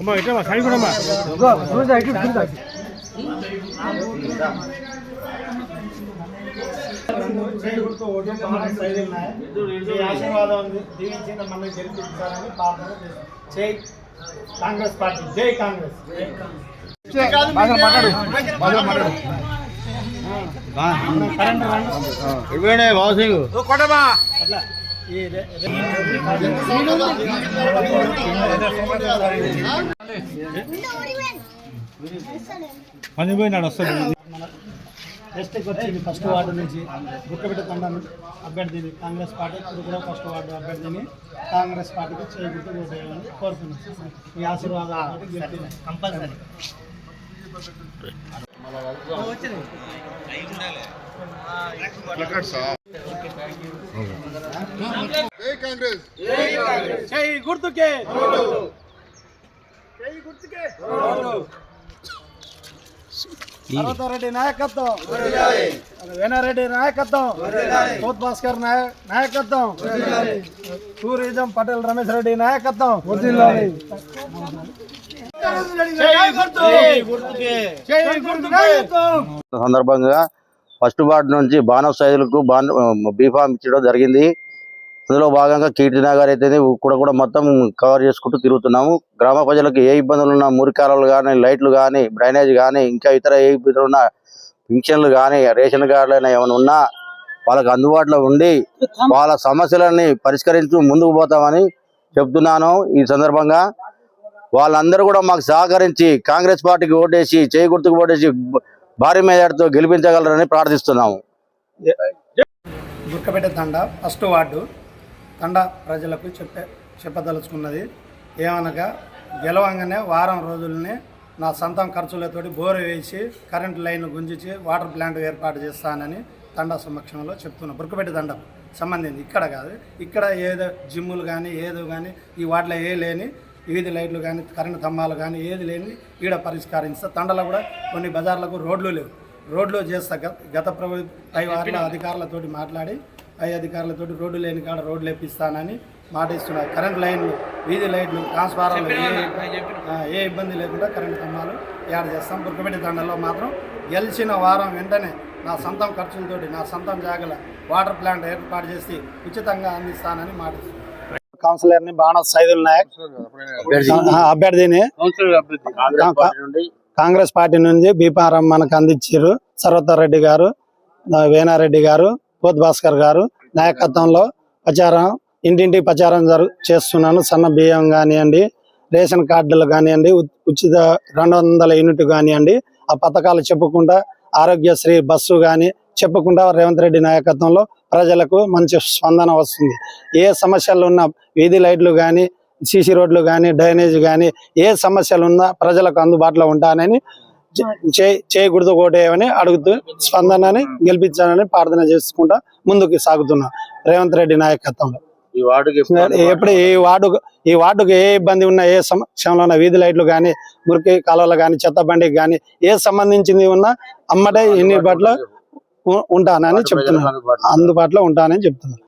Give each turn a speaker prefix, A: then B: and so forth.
A: అమ్మా ఇట్లా సైడ్ కూడా అమ్మా.
B: ప్రార్థన చేస్తున్నాం. జై కాంగ్రెస్ పార్టీ జై కాంగ్రెస్. కరెంట్ రండి. అట్లా ఈ రె- రె-
A: పని పోయినాడు వస్తాడు
B: డిస్ట్రిక్ట్ వచ్చింది ఫస్ట్ వార్డు నుంచి గుట్టబెట్ట తండం అభ్యర్థిని కాంగ్రెస్ పార్టీ ఇప్పుడు కూడా ఫస్ట్ వార్డు అభ్యర్థిని కాంగ్రెస్ పార్టీకి చేకూర్తు ఓటేయాలని కోరుతున్నాం. ఈ ఆశీర్వాదాలు కంపల్సరీ.
C: కాంగ్రెస్.
B: జై గుర్తుకే. జై గుర్తుకే. పర్వతారెడ్డి నాయకత్వం. వేనారెడ్డి నాయకత్వం. కోత్ భాస్కర్ నాయ- నాయకత్వం. టూరిజం పటేల్ రమేష్ రెడ్డి నాయకత్వం. జై గుర్తుకే. జై గుర్తుకే.
D: సందర్భంగా ఫస్ట్ వార్డు నుంచి బాణవ సైదులకు బాన్ బీఫామ్ ఇచ్చడం జరిగింది. అందులో భాగంగా కీర్తినగర్ అయితే కూడా కూడా మొత్తం కవర్ చేసుకుంటూ తిరుగుతున్నాము. గ్రామ ప్రజలకు ఏ ఇబ్బందులు ఉన్నా మురికాలలు కానీ లైట్లు కానీ డ్రైనేజ్ కానీ ఇంకా ఇతర ఏ ఇబ్బందులు ఉన్నా పింఛన్లు కానీ రేషన్ కార్డులు అయినా ఏమైనా ఉన్నా వాళ్ళకి అందుబాటులో ఉండి వాళ్ళ సమస్యలన్నీ పరిష్కరించు ముందుకు పోతామని చెప్తున్నాను. ఈ సందర్భంగా వాళ్ళందరూ కూడా మాకు సహకరించి కాంగ్రెస్ పార్టీకి ఓటేసి చేయి గుర్తుకు ఓటేసి భారీ మేజార్టీతో గెలిపించగలరని ప్రార్థిస్తున్నాము.
B: గుర్కపేట తండ ఫస్ట్ వార్డు. తండ ప్రజలకు చెప్పే చెప్పదలుచుకున్నది. ఏమనగా గెలవంగానే వారం రోజుల్ని నా సొంతం ఖర్చులతోటి బోరు వేసి కరెంట్ లైన్ గుంజించి వాటర్ ప్లాంట్ ఏర్పాటు చేస్తానని తండా సమక్షంలో చెప్తున్నా. బుర్కపేట దండం. సంబంధించి ఇక్కడ కాదు. ఇక్కడ ఏదో జిమ్ములు కానీ ఏదో కానీ ఈ వాటిలో ఏ లేని వీధి లైట్లు కానీ కరెంట్ స్తంభాలు కానీ ఏది లేని ఈడ పరిష్కరిస్తా. తండలో కూడా కొన్ని బజార్లకు రోడ్లు లేవు. రోడ్లు చేస్తా. గత- గత ప్రభుత్వ అధికారులతోటి మాట్లాడి పై అధికారులతోటి రోడ్డు లేని కాడ రోడ్లు వేపిస్తానని మాట ఇస్తున్నారు. కరెంట్ లైన్లు వీధి లైట్లు ట్రాన్స్ఫార్మర్లు ఏ ఇబ్బంది లేకుండా కరెంట్ స్తంభాలు యాడ్ చేస్తాం. బుక్కపెట్టి దండలో మాత్రం గెలిచిన వారం వెంటనే నా సొంతం ఖర్చులతోటి నా సొంతం జాగల వాటర్ ప్లాంట్ ఏర్పాటు చేసి ఉచితంగా అందిస్తానని మాట కౌన్సిలర్ని బాణ సైదుల్ నాయక్. అభ్యర్థిని కాంగ్రెస్ పార్టీ నుంచి బీపారం మనకు అందించారు సర్వతర్ రెడ్డి గారు ఆ, వేనారెడ్డి గారు పోత్ భాస్కర్ గారు నాయకత్వంలో ప్రచారం ఇంటింటి ప్రచారం జరు చేస్తున్నాను. సన్న బియ్యం కానివ్వండి రేషన్ కార్డులు కానివ్వండి ఉచిత రెండు వందల యూనిట్ కానివ్వండి ఆ పథకాలు చెప్పుకుంటా ఆరోగ్యశ్రీ బస్సు కానీ చెప్పుకుంటా రేవంత్ రెడ్డి నాయకత్వంలో ప్రజలకు మంచి స్పందన వస్తుంది. ఏ సమస్యలు ఉన్నా వీధి లైట్లు కానీ సీసీ రోడ్లు కానీ డ్రైనేజ్ కానీ ఏ సమస్యలు ఉన్నా ప్రజలకు అందుబాటులో ఉంటానని చేయకూడదు కోటేయమని అడుగుతూ స్పందనని గెలిపించాలని ప్రార్థన చేసుకుంటా ముందుకు సాగుతున్నాం. రేవంత్ రెడ్డి నాయకత్వంలో.
D: ఈ వార్డుకి
B: ఎప్పుడు ఈ వార్డు ఈ వార్డుకు ఏ ఇబ్బంది ఉన్నా ఏ సమక్షంలో ఉన్న వీధి లైట్లు కానీ మురికి కాలువలు కానీ చెత్త బండికి కానీ ఏ సంబంధించింది ఉన్నా అమ్మటే ఎన్ని బట్ల ఉంటానని చెప్తున్నాను అందుబాటులో ఉంటానని చెప్తున్నాను